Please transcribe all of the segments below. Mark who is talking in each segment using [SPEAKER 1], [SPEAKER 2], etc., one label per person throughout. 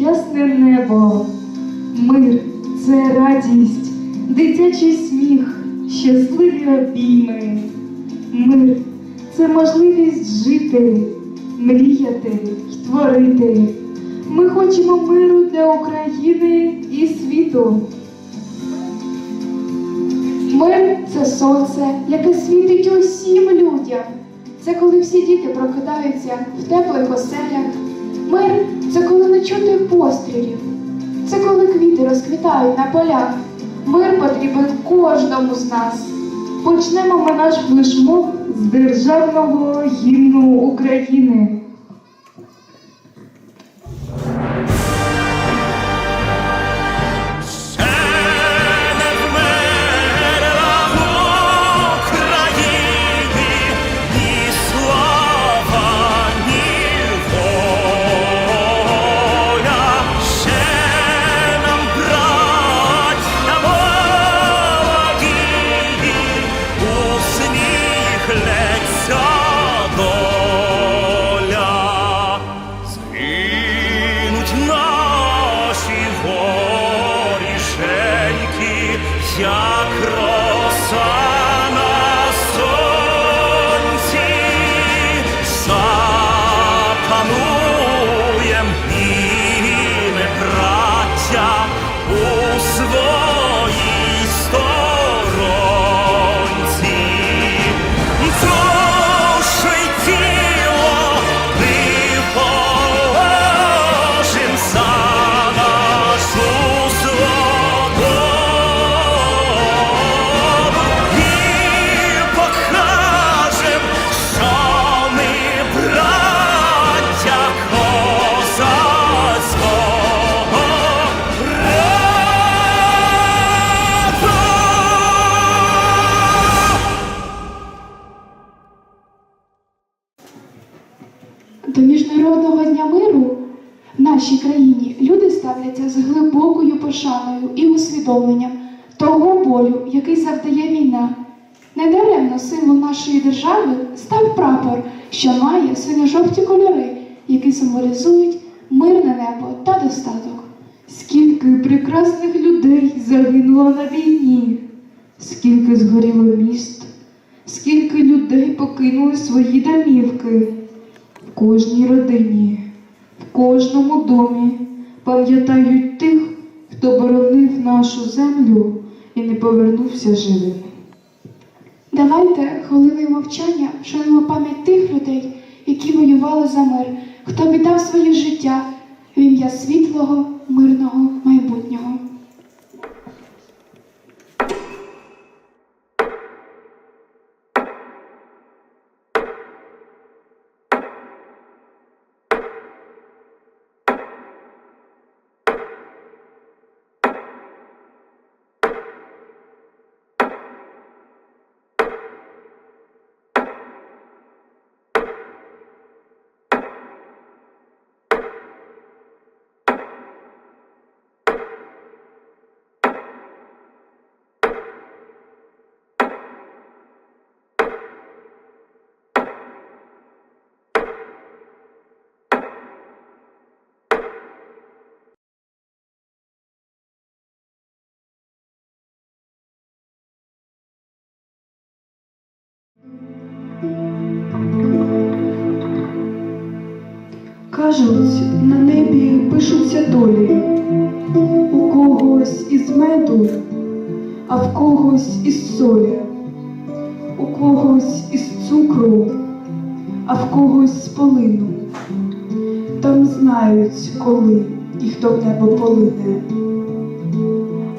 [SPEAKER 1] ясне небо. Мир це радість, дитячий сміх, щасливі обійми. Мир це можливість жити, мріяти й творити. Ми хочемо миру для України і світу.
[SPEAKER 2] Мир це сонце, яке світить усім людям. Це коли всі діти прокидаються в теплих оселях. Мир це коли не чути пострілів. Це коли квіти розквітають на полях. Мир потрібен кожному з нас.
[SPEAKER 1] Почнемо ми наш флешмоб з державного гімну України.
[SPEAKER 2] До дня миру в нашій країні люди ставляться з глибокою пошаною і усвідомленням того болю, який завдає війна. Недаремно символ нашої держави став прапор, що має синьо-жовті кольори, які символізують мирне небо та достаток.
[SPEAKER 1] Скільки прекрасних людей загинуло на війні, скільки згоріло міст, скільки людей покинули свої домівки. Кожній родині, в кожному домі пам'ятають тих, хто боронив нашу землю і не повернувся живим.
[SPEAKER 2] Давайте хвилиною мовчання вшануємо пам'ять тих людей, які воювали за мир, хто віддав своє життя в ім'я світлого, мирного майбутнього.
[SPEAKER 1] Кажуть, на небі пишуться долі, у когось із меду, а в когось із солі, у когось із цукру, а в когось з полину. Там знають, коли і хто в небо полине.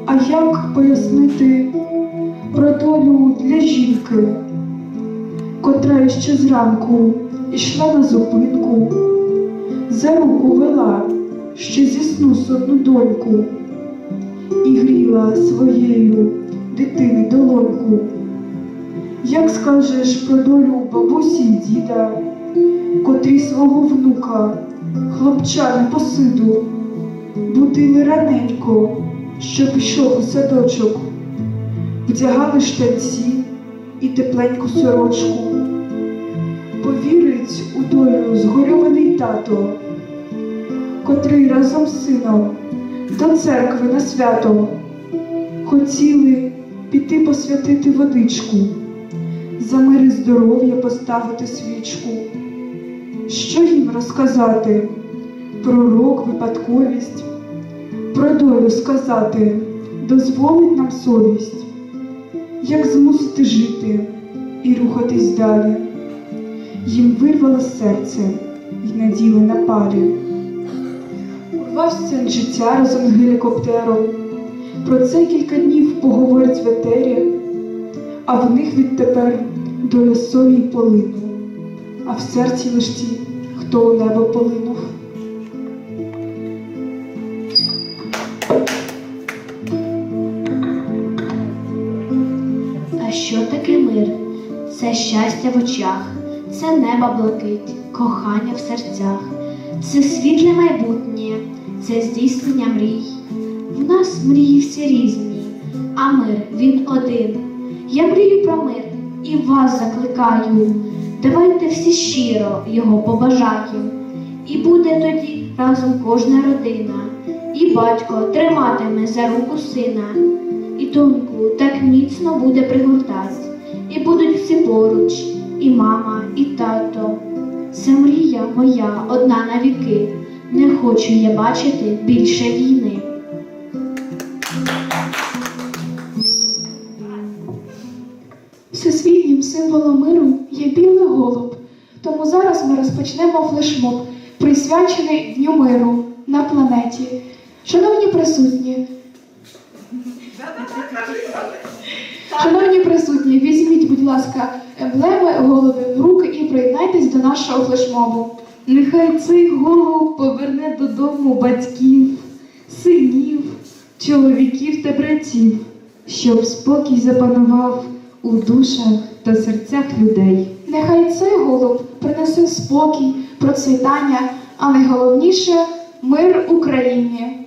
[SPEAKER 1] А як пояснити про долю для жінки, котра ще зранку ішла на зупинку? За руку вела, що зі сну сонну доньку, і гріла своєю дитини долоньку. Як скажеш про долю бабусі й діда, котрі свого внука, хлопча не посиду, будили раненько, що пішов у садочок, вдягали штанці і тепленьку сорочку, Повірить у долю згорьований тато, котрий разом з сином до церкви на свято хотіли піти посвятити водичку, за мир і здоров'я поставити свічку. Що їм розказати? Про рок, випадковість, про долю сказати, дозволить нам совість, як змусити жити і рухатись далі. Їм вирвало серце й наділи на парі. Урвав сцен життя разом з гелікоптером. Про це кілька днів поговорять в а в них відтепер доля солі й полину, а в серці лиш ті, хто у небо полинув.
[SPEAKER 3] А що таке мир? Це щастя в очах, це неба блакить, кохання в серцях, це світле майбутнє, це здійснення мрій. В нас мрії всі різні, а мир він один. Я мрію про мир і вас закликаю. Давайте всі щиро його побажаємо. І буде тоді разом кожна родина, і батько триматиме за руку сина, і доньку так міцно буде пригортать, і будуть всі поруч, і мама, і тато. Це мрія моя одна на віки. Не хочу я бачити більше війни.
[SPEAKER 2] Всесвітнім символом миру є білий голуб. Тому зараз ми розпочнемо флешмоб, присвячений Дню миру на планеті. Шановні присутні, шановні присутні, візьміть, будь ласка, емблеми голуби в руки і приєднайтесь до нашого флешмобу.
[SPEAKER 1] Нехай цей голуб поверне додому батьків, синів, чоловіків та братів, щоб спокій запанував у душах та серцях людей.
[SPEAKER 2] Нехай цей голуб принесе спокій, процвітання, а найголовніше мир Україні.